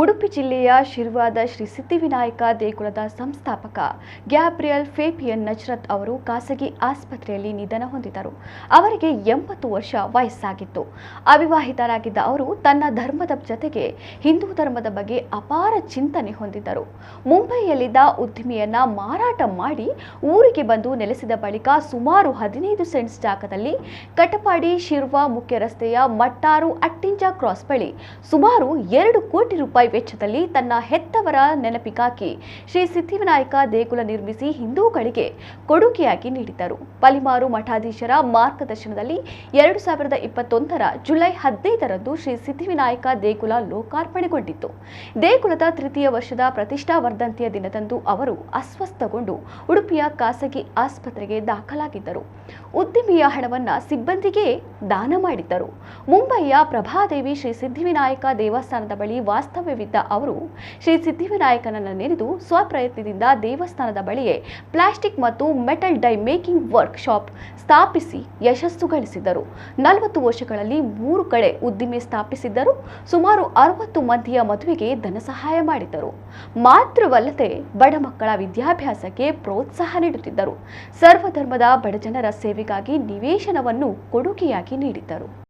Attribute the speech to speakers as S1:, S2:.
S1: ಉಡುಪಿ ಜಿಲ್ಲೆಯ ಶಿರ್ವಾದ ಶ್ರೀ ಸಿದ್ಧಿವಿನಾಯಕ ದೇಗುಲದ ಸಂಸ್ಥಾಪಕ ಗ್ಯಾಬ್ರಿಯಲ್ ಫೇಪಿಯನ್ ನಜ್ರತ್ ಅವರು ಖಾಸಗಿ ಆಸ್ಪತ್ರೆಯಲ್ಲಿ ನಿಧನ ಹೊಂದಿದರು. ಅವರಿಗೆ ಎಂಬತ್ತು ವರ್ಷ ವಯಸ್ಸಾಗಿತ್ತು. ಅವಿವಾಹಿತರಾಗಿದ್ದ ಅವರು ತನ್ನ ಧರ್ಮದ ಜೊತೆಗೆ ಹಿಂದೂ ಧರ್ಮದ ಬಗ್ಗೆ ಅಪಾರ ಚಿಂತನೆ ಹೊಂದಿದ್ದರು. ಮುಂಬೈಯಲ್ಲಿದ್ದ ಉದ್ದಿಮೆಯನ್ನ ಮಾರಾಟ ಮಾಡಿ ಊರಿಗೆ ಬಂದು ನೆಲೆಸಿದ ಬಳಿಕ ಸುಮಾರು ಹದಿನೈದು ಸೆಂಟ್ಸ್ ಜಾಗದಲ್ಲಿ ಕಟಪಾಡಿ, ಶಿರ್ವಾ ಮುಖ್ಯ ರಸ್ತೆಯ ಮಟ್ಟಾರು ಅಟ್ಟಿಂಜ ಕ್ರಾಸ್ ಬಳಿ ಸುಮಾರು ಎರಡು ಕೋಟಿ ರೂಪಾಯಿ ವೆಚ್ಚದಲ್ಲಿ ತನ್ನ ಹೆತ್ತವರ ನೆನಪಿಗಾಗಿ ಶ್ರೀ ಸಿದ್ಧಿವಿನಾಯಕ ದೇಗುಲ ನಿರ್ಮಿಸಿ ಹಿಂದೂಗಳಿಗೆ ಕೊಡುಗೆಯಾಗಿ ನೀಡಿದ್ದರು. ಪಲಿಮಾರು ಮಠಾಧೀಶರ ಮಾರ್ಗದರ್ಶನದಲ್ಲಿ ಎರಡು ಸಾವಿರದ ಇಪ್ಪತ್ತೊಂದರ ಜುಲೈ ಹದಿನೈದರಂದು ಶ್ರೀ ಸಿದ್ಧಿವಿನಾಯಕ ದೇಗುಲ ಲೋಕಾರ್ಪಣೆಗೊಂಡಿತ್ತು. ದೇಗುಲದ ತೃತೀಯ ವರ್ಷದ ಪ್ರತಿಷ್ಠಾ ವರ್ಧಂತಿಯ ದಿನದಂದು ಅವರು ಅಸ್ವಸ್ಥಗೊಂಡು ಉಡುಪಿಯ ಖಾಸಗಿ ಆಸ್ಪತ್ರೆಗೆ ದಾಖಲಾಗಿದ್ದರು. ಉದ್ದಿಮೆಯ ಹಣವನ್ನು ಸಿಬ್ಬಂದಿಗೆ ದಾನ ಮಾಡಿದ್ದರು. ಮುಂಬಯಿಯ ಪ್ರಭಾದೇವಿ ಶ್ರೀ ಸಿದ್ಧಿವಿನಾಯಕ ದೇವಸ್ಥಾನದ ಬಳಿ ವಾಸ್ತವ್ಯವಿದ್ದ ಅವರು ಶ್ರೀ ಸಿದ್ಧಿವಿನಾಯಕನನ್ನು ನೆನೆದು ಸ್ವಪ್ರಯತ್ನದಿಂದ ದೇವಸ್ಥಾನದ ಬಳಿಯೇ ಪ್ಲಾಸ್ಟಿಕ್ ಮತ್ತು ಮೆಟಲ್ ಡೈ ಮೇಕಿಂಗ್ ವರ್ಕ್ಶಾಪ್ ಸ್ಥಾಪಿಸಿ ಯಶಸ್ಸು ಗಳಿಸಿದ್ದರು. ನಲವತ್ತು ವರ್ಷಗಳಲ್ಲಿ ಮೂರು ಕಡೆ ಉದ್ದಿಮೆ ಸ್ಥಾಪಿಸಿದ್ದರು. ಸುಮಾರು ಅರವತ್ತು ಮಂದಿಯ ಮದುವೆಗೆ ಧನ ಸಹಾಯ ಮಾಡಿದ್ದರು. ಮಾತ್ರವಲ್ಲದೆ ಬಡ ಮಕ್ಕಳ ವಿದ್ಯಾಭ್ಯಾಸಕ್ಕೆ ಪ್ರೋತ್ಸಾಹ ನೀಡುತ್ತಿದ್ದರು. ಸರ್ವಧರ್ಮದ ಬಡಜನರ ಸೇವೆಗಾಗಿ ನಿವೇಶನವನ್ನು ಕೊಡುಗೆಯಾಗಿ ನೀಡಿದ್ದರು.